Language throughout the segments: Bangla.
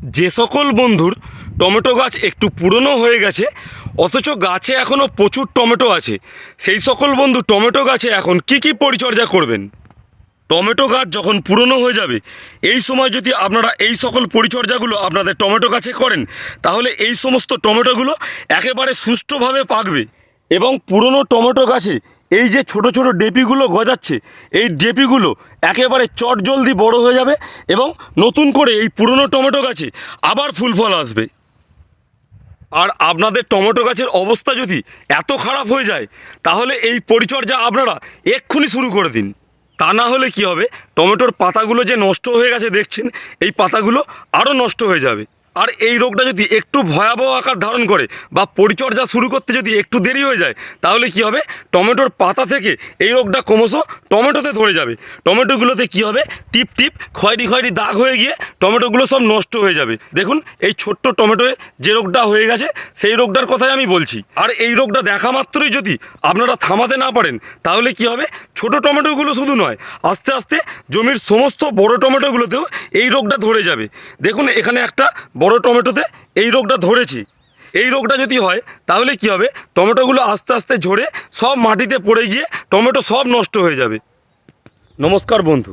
যে সকল বন্ধুর টমেটো গাছ একটু পুরনো হয়ে গেছে, অথচ গাছে এখনও প্রচুর টমেটো আছে। সেই সকল বন্ধু টমেটো গাছে এখন কি কি পরিচর্যা করবেন? টমেটো গাছ যখন পুরনো হয়ে যাবে, এই সময় যদি আপনারা এই সকল পরিচর্যাগুলো আপনাদের টমেটো গাছে করেন, তাহলে এই সমস্ত টমেটোগুলো একেবারে সুষ্ঠুভাবে পাকবে এবং পুরনো টমেটো গাছে এই যে ছোট ছোট ডেপিগুলো গজাচ্ছে, এই ডেপিগুলো একেবারে চট জলদি বড় হয়ে যাবে এবং নতুন করে এই পুরনো টমেটো গাছে আবার ফুল ফল আসবে। আর আপনাদের টমেটো গাছের অবস্থা যদি এত খারাপ হয়ে যায়, তাহলে এই পরিচর্যা আপনারা এক্ষুনি শুরু করে দিন। তা না হলে কি হবে? টমেটোর পাতাগুলো যে নষ্ট হয়ে গেছে দেখছেন, এই পাতাগুলো আরও নষ্ট হয়ে যাবে। আর এই রোগটা যদি একটু ভয়াবহ আকার ধারণ করে বা পরিচর্যা শুরু করতে যদি একটু দেরি হয়ে যায়, তাহলে কি হবে? টমেটোর পাতা থেকে এই রোগটা ক্রমশ টমেটোতে ধরে যাবে। টমেটোগুলোতে কি হবে? টিপ টিপ, খয়েরি খয়েরি দাগ হয়ে গিয়ে টমেটোগুলো সব নষ্ট হয়ে যাবে। দেখুন, এই ছোট্ট টমেটোয় যে রোগটা হয়ে গেছে, সেই রোগটার কথাই আমি বলছি। আর এই রোগটা দেখা মাত্রই যদি আপনারা থামাতে না পারেন, তাহলে কি হবে? ছোট টমেটোগুলো শুধু নয়, আস্তে আস্তে জমির সমস্ত বড় টমেটোগুলোতেও এই রোগটা ধরে যাবে। দেখুন, এখানে একটা বড় টমেটোতে এই রোগটা ধরেছি। এই রোগটা যদি হয়, তাহলে কি হবে? টমেটোগুলো আস্তে আস্তে ঝরে সব মাটিতে পড়ে গিয়ে টমেটো সব নষ্ট হয়ে যাবে। নমস্কার বন্ধু।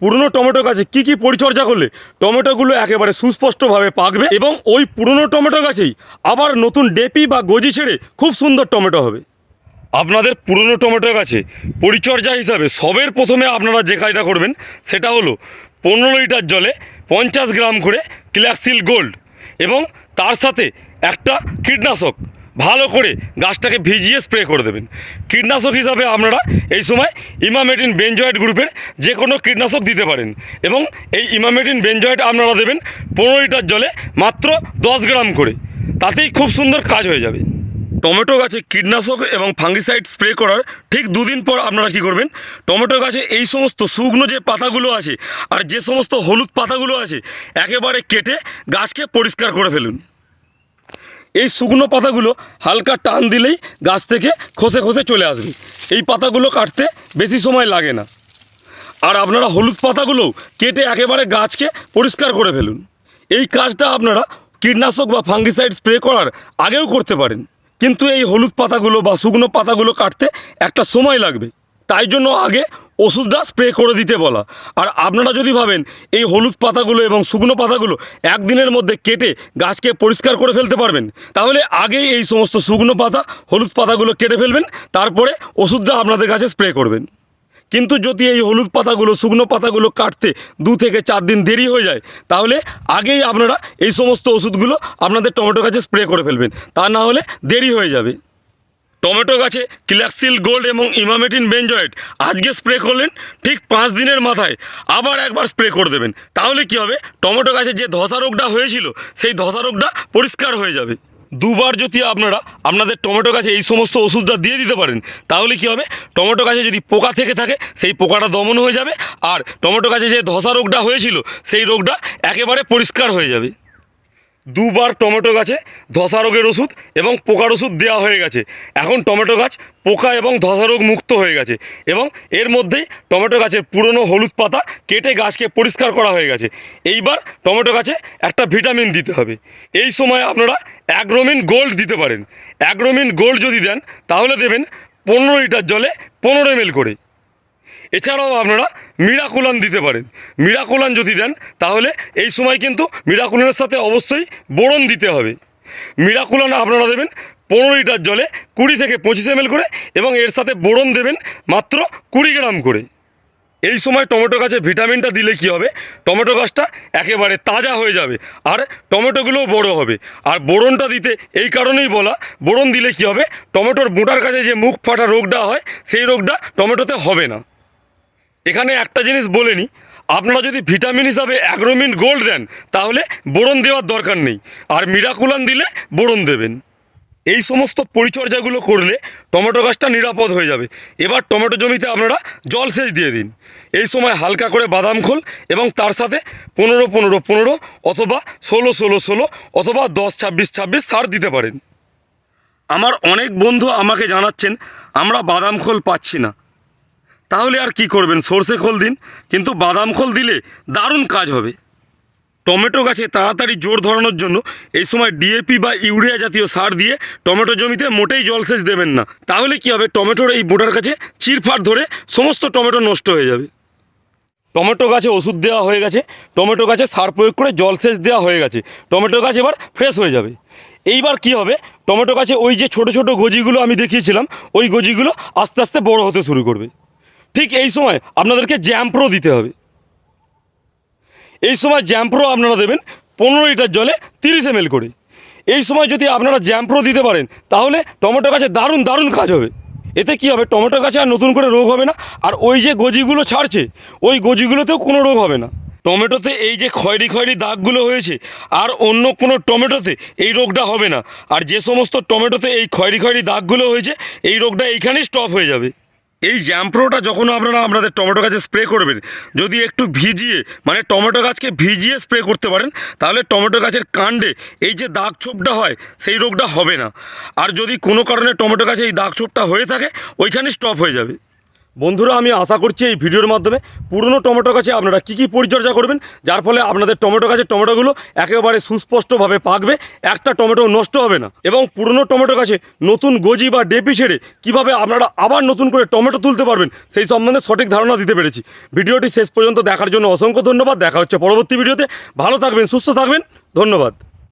পুরনো টমেটো গাছে কি কি পরিচর্যা করলে টমেটোগুলো একেবারে সুস্পষ্টভাবে পাকবে এবং ওই পুরনো টমেটো গাছেই আবার নতুন ডেপি বা গজি ছেড়ে খুব সুন্দর টমেটো হবে। আপনাদের পুরনো টমেটো গাছে পরিচর্যা হিসাবে সবের প্রথমে আপনারা যে কাজটা করবেন সেটা হলো পনেরো লিটার জলে পঞ্চাশ গ্রাম করে ক্ল্যাক্সিল গোল্ড এবং তার সাথে একটা কীটনাশক ভালো করে গাছটাকে ভিজিয়ে স্প্রে করে দেবেন। কীটনাশক হিসাবে আপনারা এই সময় ইমামেটিন বেঞ্জয়েড গ্রুপের যে কোনো কীটনাশক দিতে পারেন এবং এই ইমামেটিন বেঞ্জয়েড আপনারা দেবেন পনেরো লিটার জলে মাত্র দশ গ্রাম করে। তাতেই খুব সুন্দর কাজ হয়ে যাবে। টমেটো গাছে কীটনাশক এবং ফাঙ্গিসাইড স্প্রে করার ঠিক দুদিন পর আপনারা কী করবেন? টমেটো গাছে এই সমস্ত শুকনো যে পাতাগুলো আছে আর যে সমস্ত হলুদ পাতাগুলো আছে, একেবারে কেটে গাছকে পরিষ্কার করে ফেলুন। এই শুকনো পাতাগুলো হালকা টান দিলেই গাছ থেকে খসে খসে চলে আসবে। এই পাতাগুলো কাটতে বেশি সময় লাগে না। আর আপনারা হলুদ পাতাগুলোও কেটে একেবারে গাছকে পরিষ্কার করে ফেলুন। এই কাজটা আপনারা কীটনাশক বা ফাঙ্গিসাইড স্প্রে করার আগেও করতে পারেন। কিন্তু এই হলুদ পাতাগুলো বা শুকনো পাতাগুলো কাটতে একটা সময় লাগবে। তাই জন্য আগে ওষুধটা স্প্রে করে দিতে বলা। আর আপনারা যদি ভাবেন, এই হলুদ পাতাগুলো এবং শুকনো পাতাগুলো একদিনের মধ্যে কেটে গাছকে পরিষ্কার করে ফেলতে পারবেন, তাহলে আগেই এই সমস্ত শুকনো পাতা, হলুদ পাতাগুলো কেটে ফেলবেন, তারপরে ওষুধটা আপনাদের কাছে স্প্রে করবেন। কিন্তু যদি এই হলুদ পাতাগুলো, শুকনো পাতাগুলো কাটতে দু থেকে চার দিন দেরি হয়ে যায়, তাহলে আগেই আপনারা এই সমস্ত ওষুধগুলো আপনাদের টমেটো গাছে স্প্রে করে ফেলবেন। তা না হলে দেরি হয়ে যাবে। টমেটো গাছে ক্ল্যাক্সিল গোল্ড এবং ইমামেটিন বেঞ্জয়েড। আজকে স্প্রে করলেন ঠিক পাঁচ দিনের মাথায়। আবার একবার স্প্রে করে দেবেন। তাহলে কি হবে? টমেটো গাছে যে ধসা রোগটা হয়েছিল, সেই ধসা রোগটা পরিষ্কার হয়ে যাবে। দুবার যদি আপনারা আপনাদের টমেটো গাছে এই সমস্ত ওষুধটা দিয়ে দিতে পারেন, তাহলে কি হবে? টমেটো গাছে যদি পোকা থেকে থাকে, সেই পোকাটা দমন হয়ে যাবে। আর টমেটো গাছে যে ধসা রোগটা হয়েছিল, সেই রোগটা একেবারে পরিষ্কার হয়ে যাবে। দুবার টমেটো গাছে ধসা রোগের ওষুধ এবং পোকার ওষুধ দেওয়া হয়ে গেছে। এখন টমেটো গাছ পোকা এবং ধসা রোগ মুক্ত হয়ে গেছে এবং এর মধ্যেই টমেটো গাছের পুরনো হলুদ পাতা কেটে গাছকে পরিষ্কার করা হয়ে গেছে। এইবার টমেটো গাছে একটা ভিটামিন দিতে হবে। এই সময় আপনারা অ্যাগ্রোমিন গোল্ড দিতে পারেন। অ্যাগ্রোমিন গোল্ড যদি দেন, তাহলে দেবেন পনেরো লিটার জলে পনেরো এম করে। এছাড়াও আপনারা মিরাকুলান দিতে পারেন। মিরাকুলান যদি দেন, তাহলে এই সময় কিন্তু মিরাকুলানের সাথে অবশ্যই বোরন দিতে হবে। মিরাকুলান আপনারা দেবেন পনেরো লিটার জলে কুড়ি থেকে পঁচিশ এম করে এবং এর সাথে বোরন দেবেন মাত্র কুড়ি গ্রাম করে। এই সময় টমেটো গাছে ভিটামিনটা দিলে কি হবে? টমেটো গাছটা একেবারে তাজা হয়ে যাবে আর টমেটোগুলোও বড় হবে। আর বোরনটা দিতে এই কারণেই বলা, বোরন দিলে কি হবে? টমেটোর বোঁটার কাছে যে মুখ ফাটা রোগটা হয়, সেই রোগটা টমেটোতে হবে না। এখানে একটা জিনিস বলে নিই আপনারা যদি ভিটামিন হিসাবে অ্যাগ্রোমিন গোল্ড দেন, তাহলে বোরন দেওয়ার দরকার নেই, আর মিরাকুলান দিলে বোরন দেবেন। এই সমস্ত পরিচর্যাগুলো করলে টমেটো গাছটা নিরাপদ হয়ে যাবে। এবার টমেটো জমিতে আপনারা জল সেচ দিয়ে দিন। এই সময় হালকা করে বাদাম খোল এবং তার সাথে পনেরো পনেরো পনেরো অথবা ষোলো ষোলো ষোলো অথবা দশ ছাব্বিশ ছাব্বিশ সার দিতে পারেন। আমার অনেক বন্ধু আমাকে জানাচ্ছেন, আমরা বাদাম খোল পাচ্ছি না। তাহলে আর কি করবেন? সর্ষে খোল দিন, কিন্তু বাদাম খোল দিলে দারুণ কাজ হবে। টমেটো গাছে তাড়াতাড়ি জোর ধরানোর জন্য এই সময় ডিএপি বা ইউরিয়া জাতীয় সার দিয়ে টমেটো জমিতে মোটেই জলসেচ দেবেন না। তাহলে কি হবে? টমেটোর এই বোটার কাছে চিরফাট ধরে সমস্ত টমেটো নষ্ট হয়ে যাবে। টমেটো গাছে ওষুধ দেওয়া হয়ে গেছে। টমেটো গাছে সার প্রয়োগ করে জলসেচ দেওয়া হয়ে গেছে। টমেটো গাছ এবার ফ্রেশ হয়ে যাবে। এইবার কি হবে? টমেটো গাছে ওই যে ছোট ছোট গজিগুলো আমি দেখিয়েছিলাম, ওই গজিগুলো আস্তে আস্তে বড় হতে শুরু করবে। ঠিক এই সময় আপনাদেরকে জ্যাম্প্রো দিতে হবে। এই সময় জ্যাম্প্রো আপনারা দেবেন পনেরো লিটার জলে তিরিশ এম করে। এই সময় যদি আপনারা জ্যাম্প্রো দিতে পারেন, তাহলে টমেটো গাছে দারুণ দারুণ কাজ হবে। এতে কি হবে? টমেটো গাছে আর নতুন করে রোগ হবে না। আর ওই যে গজিগুলো ছাড়ছে, ওই গজিগুলোতেও কোনো রোগ হবে না। টমেটোতে এই যে খয়রি খয়রি দাগগুলো হয়েছে, আর অন্য কোনো টমেটোতে এই রোগটা হবে না। আর যে সমস্ত টমেটোতে এই খয়রি খয়রি দাগগুলো হয়েছে, এই রোগটা এইখানেই স্টপ হয়ে যাবে। এই জ্যাম্প্রোটা যখন আপনারা আপনাদের টমেটো গাছে স্প্রে করবেন, যদি একটু ভিজিয়ে মানে টমেটো গাছকে ভিজিয়ে স্প্রে করতে পারেন, তাহলে টমেটো গাছের কাণ্ডে এই যে দাগ ছোপটা হয়, সেই রোগটা হবে না। আর যদি কোনো কারণে টমেটো গাছে এই দাগ ছোপটা হয়ে থাকে, ওইখানে স্টপ হয়ে যাবে। বন্ধুরা, আমি আশা করছি এই ভিডিওর মাধ্যমে পুরনো টমেটো গাছে আপনারা কী কী পরিচর্যা করবেন? যার ফলে আপনাদের টমেটো গাছের টমেটোগুলো একেবারে সুস্পষ্টভাবে পাকবে, একটা টমেটো নষ্ট হবে না। এবং পুরনো টমেটো গাছে নতুন গজি বা ডেপি ছেড়ে কীভাবে আপনারা আবার নতুন করে টমেটো তুলতে পারবেন, সেই সম্বন্ধে সঠিক ধারণা দিতে পেরেছি। ভিডিওটি শেষ পর্যন্ত দেখার জন্য অসংখ্য ধন্যবাদ। দেখা হচ্ছে পরবর্তী ভিডিওতে। ভালো থাকবেন, সুস্থ থাকবেন। ধন্যবাদ।